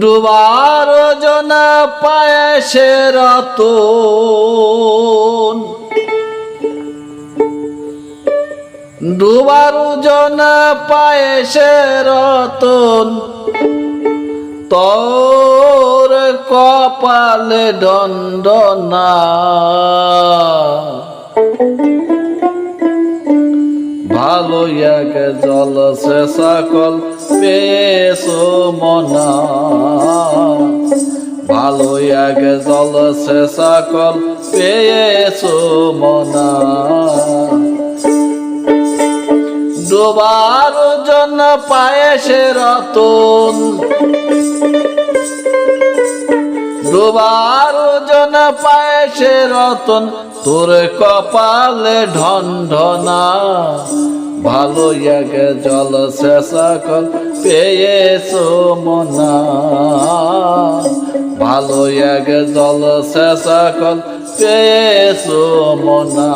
ডুবার জন পায়েসে রতন। ডুবার জন পায়েসে রতন। তোর কপালে দণ্ডনা। ভালো এক জল সে সকল পেয়েছ মনা। ভালো এক জল সে সকল পেয়েছ মনা। ডোবার জন্য পায়েসে রতন। ডোবার জন পায়েসে রতন, তোর কপালে ঢন ভালো এক জল সে সকল পেয়েছ মনা। ভালো এক জল সে সকল পেয়েছ মনা।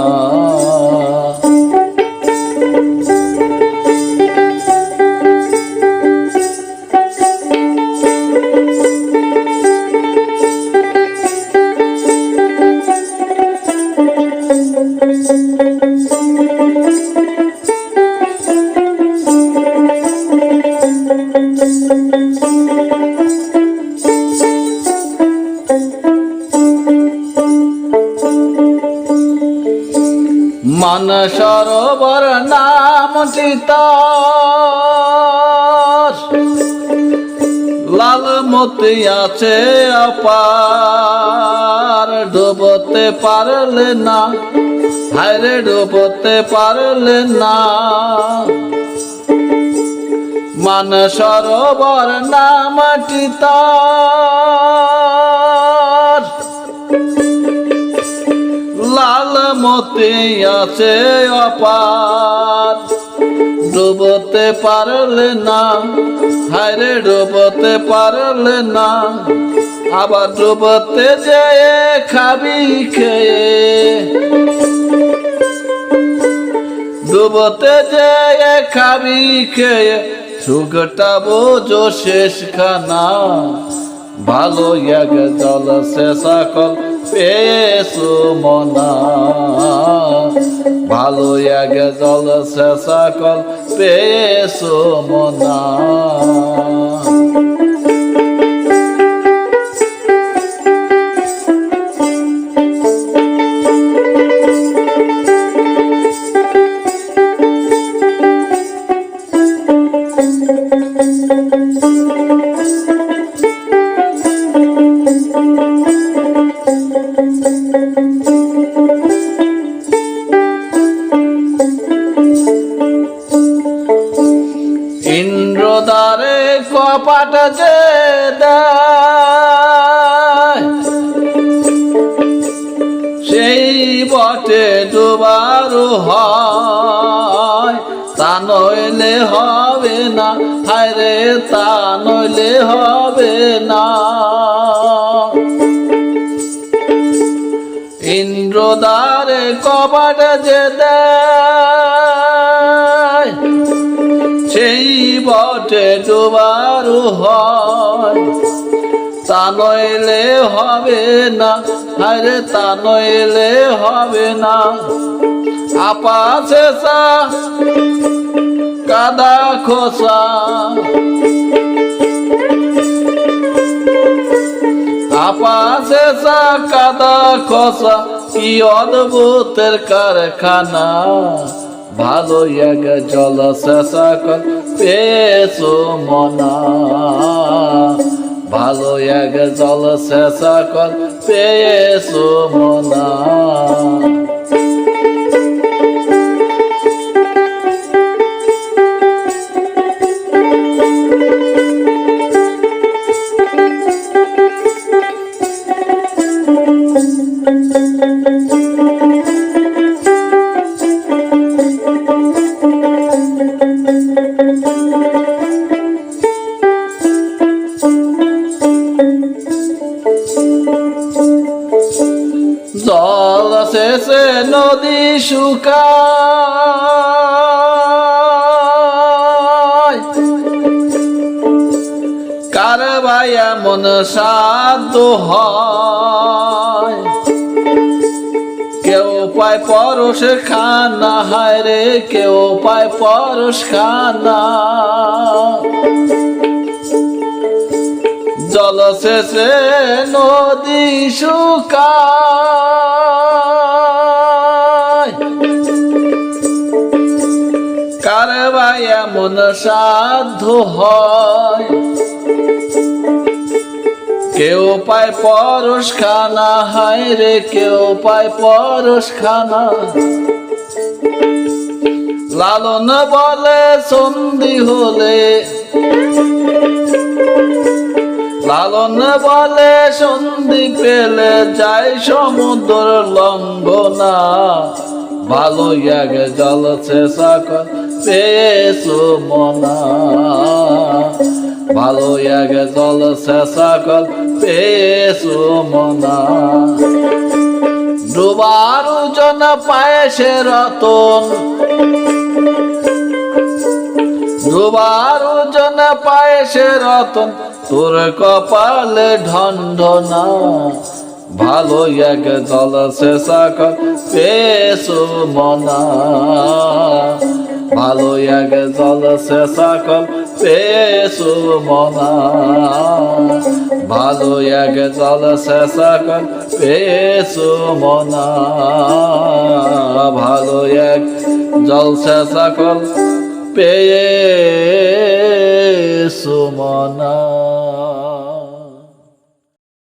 মান সরোবর নাম চিতার লাল মতি আছে অপার, ডুবতে পারলে না। হায়রে ডুবতে পারলে না। মান সরোবর নাম চিতার লাল মতে আছে অপার। ডুবতে পারলে না, হায়রে ডুবতে পারলে না, আবার ডুবতে যেয়ে খাবি খেয়ে। ডুবতে যেয়ে খাবি খেয়ে, সুখটা বোঝো শেষ খানা ভালো এক জল সে সকল পেয়েছ মনা ভালো আগে জল সে সকল পেয়েছ মনা বটে ডুবারু হয়, তা নইলে হবে না। হায়রে তা নইলে হবে না। ইন্দ্রদারে কপাট যে দেয়, সেই বটে ডুবারু হয়। তা নইলে হবে না, আরে তা নইলে হবে না। আপা শেষা, কাদা খোসা। আপা শেষা, কাদা খোসা, কি অদ্ভুতের কারখানা। ভালো এক জল শেষাকল পেয়েছ মনা। ভালো এক জল শেষাকল পেয়েছ মনা। শেষে নদী শুকায়। কার ভাই এমন সাধ্য হয়। কেউ পায় পরশ খানা হায় রে কেউ পায় পরশ খানা জল শেষে নদী শুকায়। কার ভাই এমন সাধ্য হয়। কেউ পায় পরশ খানা হায় রে কেউ পায় পরশ খানা লালন বলে সন্ধি হলে লালন বলে সন্ধি পেলে যাই সমুদ্র লঙ্ঘনা। ভালো আগে জল শেষা মনা ভালো আগে জল শেষা কর পেয়েছ মনা ডুবার ওজন পায় সে রতন। দুবার ওজন পায় সে রতন। তোর কপালে ঢন্ডনা ভালো এক কর পেশো মনা। ভালো এক জল শেষা কর পেশো মনা। ভালো এক জল শেষা কর পেশো মনা। ভালো এক জল কর পেয়ে সুমনা